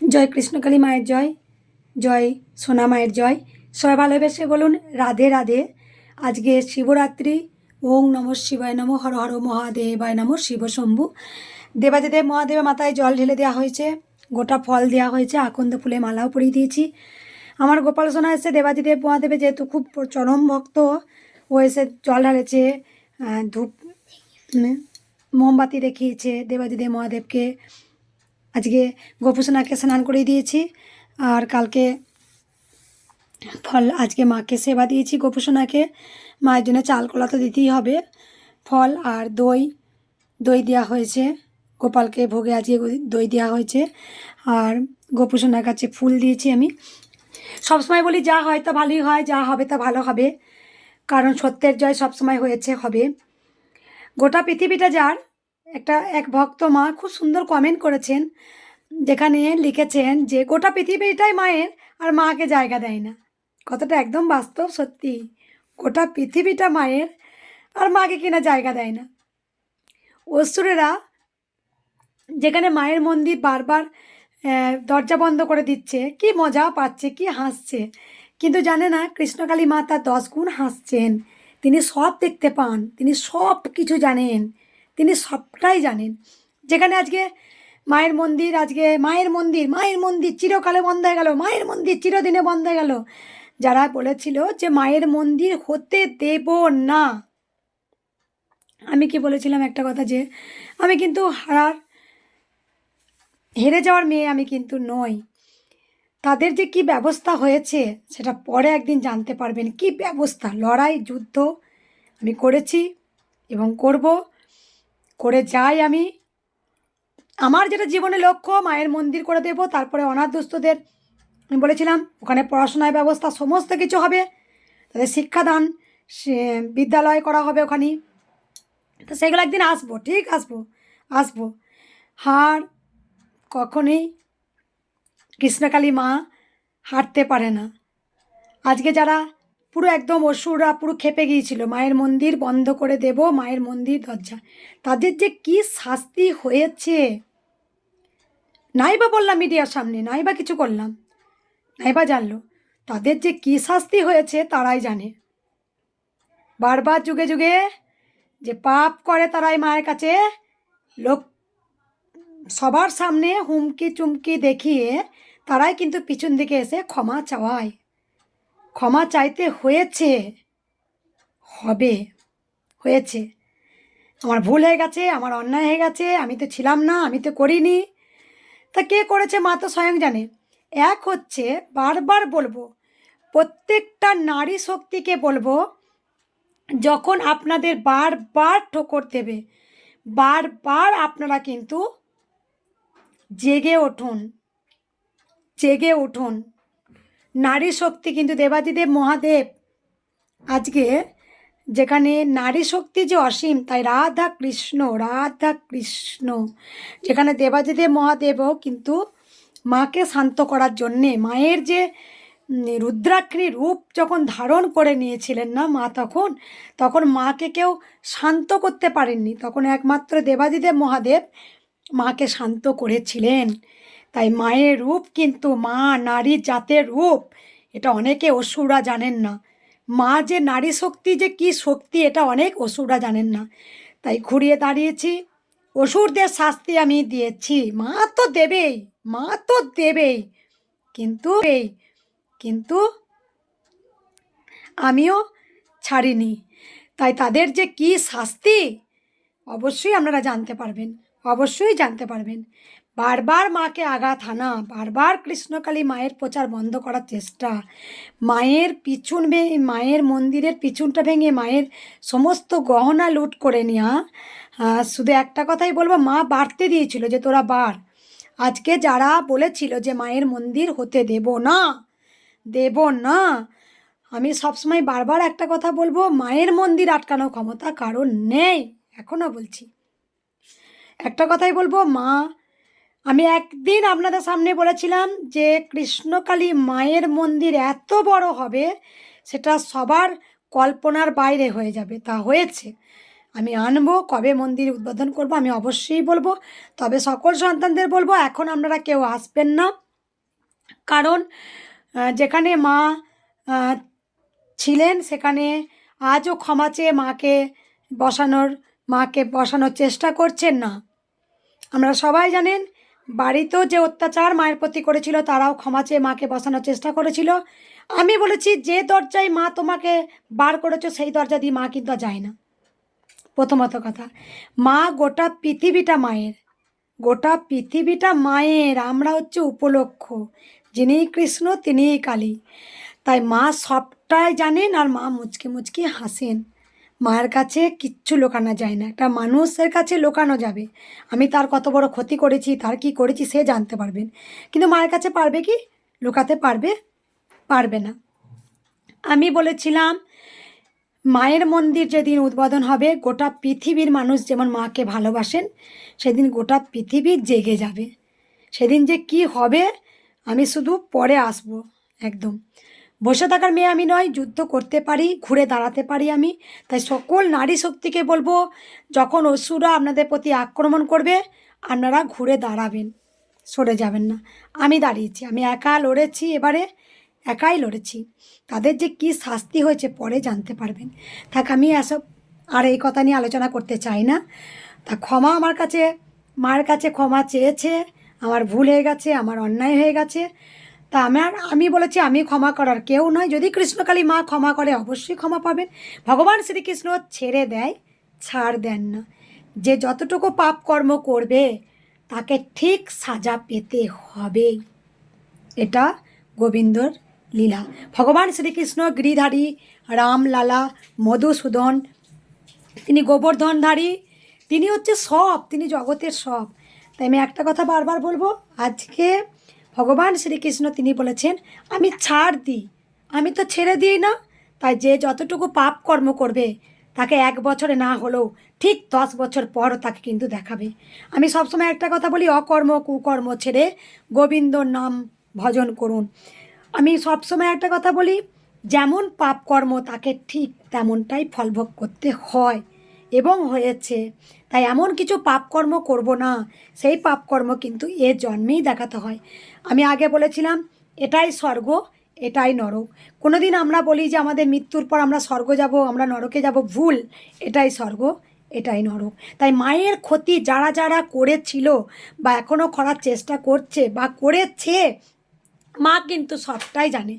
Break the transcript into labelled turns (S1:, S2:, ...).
S1: জয় কৃষ্ণকালী মায়ের জয় জয় সোনা মায়ের জয়। সবাই ভালোবেসে বলুন, রাধে রাধে। আজকে শিবরাত্রি, ওং নম শিবায় নম, হর হর মহাদেবায় নম শিব শম্ভু। দেবাদিদেব মহাদেবের মাথায় জল ঢেলে দেওয়া হয়েছে, গোটা ফল দেওয়া হয়েছে, আকন্দ ফুলে মালাও পরিয়ে দিয়েছি। আমার গোপাল সোনা এসে দেবাদিদেব মহাদেবের যেহেতু খুব চরম ভক্ত, ও এসে জল ঢালেছে ধূপ মোমবাতি দেখিয়েছে দেবাদিদেব মহাদেবকে। আজকে গোপুসোনাকে স্নান করিয়ে দিয়েছি, আর কালকে ফল, আজকে মাকে সেবা দিয়েছি গোপুসোনাকে। মায়ের জন্য চাল কলা তো দিতেই হবে, ফল আর দই দই দেওয়া হয়েছে। গোপালকে ভোগে আজকে দই দেওয়া হয়েছে, আর গোপুসোনার কাছে ফুল দিয়েছি আমি। সবসময় বলি যা হয় তা ভালোই হয়, যা হবে তা ভালো হবে, কারণ সত্যের জয় সবসময় হয়েছে, হবে। গোটা পৃথিবীটা যার একটা এক ভক্ত মা খুব সুন্দর কমেন্ট করেছেন, যেখানে লিখেছেন যে, গোটা পৃথিবীটাই মায়ের আর মাকে জায়গা দেয় না। কথাটা একদম বাস্তব, সত্যি। গোটা পৃথিবীটা মায়ের আর মাকে কিনা জায়গা দেয় না। অসুরেরা যেখানে মায়ের মন্দির বারবার দরজা বন্ধ করে দিচ্ছে, কি মজা পাচ্ছে, কি হাসছে। কিন্তু জানে না, কৃষ্ণকালী মা তার দশ গুণ হাসছেন। তিনি সব দেখতে পান, তিনি সব কিছু জানেন। তিনি সবটাই জানেন। যেখানে আজকে মায়ের মন্দির, আজকে মায়ের মন্দির মায়ের মন্দির চিরকালে বন্ধ হয়ে গেল, মায়ের মন্দির চিরদিনে বন্ধ হয়ে গেল। যারা বলেছিল যে মায়ের মন্দির হতে দেব না। আমি কি বলেছিলাম একটা কথা যে, আমি কিন্তু হারার, হেরে যাওয়ার মেয়ে আমি কিন্তু নই। তাদের যে কি ব্যবস্থা হয়েছে সেটা পরে একদিন জানতে পারবেন। কি ব্যবস্থা? লড়াই, যুদ্ধ আমি করেছি এবং করব। করে যাই আমি। আমার যেটা জীবনে লক্ষ্য, মায়ের মন্দির করে দেব, তারপরে অনাথ দুস্থদের, আমি বলেছিলাম, ওখানে পড়াশোনার ব্যবস্থা, সমস্ত কিছু হবে। তাদের শিক্ষাদান, সে, বিদ্যালয় করা হবে ওখানে। তো সেগুলো একদিন আসব, ঠিক আসব আসব। হার কখনোই কৃষ্ণকালী মা হাঁটতে পারে না। আজকে যারা পুরো একদম অসুররা পুরো খেপে গিয়েছিল। মায়ের মন্দির বন্ধ করে দেব, মায়ের মন্দির দরজা। তাদের যে কি শাস্তি হয়েছে? নাই বা বললাম মিডিয়ার সামনে নাই বা কিছু করলাম। নাইবা জানলো। তাদের যে কি শাস্তি হয়েছে তারাই জানে। বারবার যুগে যুগে যে পাপ করে তারাই মায়ের কাছে লোক সবার সামনে হুমকি চুমকি দেখিয়ে তারাই কিন্তু পিছন দিকে এসে ক্ষমা চাওয়ায়। ক্ষমা চাইতে হয়েছে। হবে। হয়েছে। আমার ভুল হয়ে গেছে, আমার অন্যায় হয়ে গেছে, আমি তো ছিলাম না, আমি তো করিনি। তা কে করেছে মা তো স্বয়ং জানে। এক হচ্ছে বারবার বলব, প্রত্যেকটা নারী শক্তিকে বলব, যখন আপনাদের বারবার ঠোকর দেবে, বারবার আপনারা কিন্তু জেগে উঠুন জেগে উঠুন। নারী শক্তি কিন্তু দেবাদিদেব মহাদেব। আজকে যেখানে নারী শক্তি যে অসীম, তাই রাধা কৃষ্ণ রাধা কৃষ্ণ। যেখানে দেবাদিদেব মহাদেবও কিন্তু মাকে শান্ত করার জন্যে, মায়ের যে রুদ্রাক্ষী রূপ যখন ধারণ করে নিয়েছিলেন না মা তখন তখন মাকে কেউ শান্ত করতে পারেননি। তখন একমাত্র দেবাদিদেব মহাদেব মাকে শান্ত করেছিলেন। তাই মায়ের রূপ কিন্তু মা নারী জাতের রূপ। এটা অনেকে অসুররা জানেন না। মা যে নারী শক্তি যে কি শক্তি, এটা অনেক অসুররা জানেন না। তাই ঘুরিয়ে দাঁড়িয়েছি। অসুরদের শাস্তি আমি দিয়েছি। মা তো দেবেই, মা তো দেবেই। কিন্তু এই কিন্তু আমিও ছাড়িনি। তাই তাদের যে কি শাস্তি, অবশ্যই আপনারা জানতে পারবেন, অবশ্যই জানতে পারবেন। বারবার মাকে আঘাত হানা, বারবার কৃষ্ণকালী মায়ের প্রচার বন্ধ করার চেষ্টা, মায়ের পিছন ভেঙে মায়ের মন্দিরের পিছনটা ভেঙে মায়ের সমস্ত গহনা লুট করে নেওয়া শুধু একটা কথাই বলব, মা বাড়তে দিয়েছিল যে তোরা বার আজকে যারা বলেছিল যে মায়ের মন্দির হতে দেব না দেব না, আমি সবসময় বারবার একটা কথা বলব, মায়ের মন্দির আটকানোর ক্ষমতা কারণ নেই এখনও বলছি। একটা কথাই বলব, মা আমি একদিন আপনাদের সামনে বলেছিলাম যে কৃষ্ণকালী মায়ের মন্দির এত বড় হবে, সেটা সবার কল্পনার বাইরে হয়ে যাবে, তা হয়েছে। আমি আনব, কবে মন্দির উদ্বোধন করব আমি অবশ্যই বলব, তবে সকল সন্তানদের বলব, এখন আপনারা কেউ আসবেন না। কারণ যেখানে মা ছিলেন, সেখানে আজও ক্ষমা চেয়ে মাকে বসানোর মাকে বসানোর চেষ্টা করছেন না। আমরা সবাই জানেন বাড়িতেও যে অত্যাচার মায়ের প্রতি করেছিল, তারাও ক্ষমা চেয়ে মাকে বসানোর চেষ্টা করেছিল। আমি বলেছি, যে দরজায় মা তোমাকে বার করেছ, সেই দরজা দিয়ে মা কিন্তু যায় না। প্রথমত কথা, মা গোটা পৃথিবীটা মায়ের। গোটা পৃথিবীটা মায়ের, আমরা হচ্ছে উপলক্ষ। যিনিই কৃষ্ণ, তিনিই কালী। তাই মা সবটাই জানেন আর মা মুচকি মুচকি হাসেন। মায়ের কাছে কিচ্ছু লোকানো যায় না। একটা মানুষের কাছে লোকানো যাবে। আমি তার কত বড় ক্ষতি করেছি, তার কি করেছি সে জানতে পারবেন কিন্তু মায়ের কাছে পারবে কি? লুকাতে পারবে পারবে না। আমি বলেছিলাম, মায়ের মন্দির যেদিন উদ্বোধন হবে, গোটা পৃথিবীর মানুষ যেমন মাকে ভালোবাসেন, সেদিন গোটা পৃথিবী জেগে যাবে। সেদিন যে কি হবে, আমি শুধু পরে আসব, একদম। বসে থাকার মেয়ে আমি নয়, যুদ্ধ করতে পারি, ঘুরে দাঁড়াতে পারি আমি। তাই সকল নারী শক্তিকে বলব, যখন অসুরা আপনাদের প্রতি আক্রমণ করবে, আপনারা ঘুরে দাঁড়াবেন, সরে যাবেন না। আমি দাঁড়িয়েছি, আমি একা লড়েছি এবারে, একাই লড়েছি। তাদের যে কি শাস্তি হয়েছে পরে জানতে পারবেন। থাক, আমি এসব আর এই কথা নিয়ে আলোচনা করতে চাই না। তা ক্ষমা আমার কাছে মায়ের কাছে ক্ষমা চেয়েছে, আমার ভুল হয়ে গেছে, আমার অন্যায় হয়ে গেছে। তা আমার আমি বলেছি, আমি ক্ষমা করার কেউ নয় যদি কৃষ্ণকালী মা ক্ষমা করে, অবশ্যই ক্ষমা পাবেন। ভগবান শ্রীকৃষ্ণ ছেড়ে দেয়, ছাড় দেন না। যে যতটুকু পাপ কর্ম করবে, তাকে ঠিক সাজা পেতে হবে। এটা গোবিন্দর লীলা। ভগবান শ্রীকৃষ্ণ, গিরিধারী, রামলালা, মধুসূদন, তিনি গোবর্ধনধারী, তিনি হচ্ছে সব, তিনি জগতের সব। তাই আমি একটা কথা বারবার বলব, আজকে ভগবান শ্রীকৃষ্ণ তিনি বলেছেন, আমি ছাড় দিই। আমি তো ছেড়ে দিই না। তাই যে যতটুকু পাপ কর্ম করবে, তাকে এক বছরে না হলেও ঠিক দশ বছর পরও তাকে কিন্তু দেখাবে। আমি সবসময় একটা কথা বলি, অকর্ম, কুকর্ম ছেড়ে গোবিন্দর নাম ভজন করুন। আমি সবসময় একটা কথা বলি, যেমন পাপ কর্ম তাকে ঠিক তেমনটাই ফলভোগ করতে হয়। এবং হয়েছে। তাই এমন কিছু পাপকর্ম করব না। সেই পাপকর্ম কিন্তু এ জন্মেই দেখাতে হয়। আমি আগে বলেছিলাম, এটাই স্বর্গ, এটাই নরক। কোনোদিন আমরা বলি যে আমাদের মৃত্যুর পর আমরা স্বর্গ যাব, আমরা নরকে যাব, ভুল। এটাই স্বর্গ, এটাই নরক। তাই মায়ের ক্ষতি যারা যারা করেছিল বা এখনও করার চেষ্টা করছে বা করেছে, মা কিন্তু সবটাই জানে।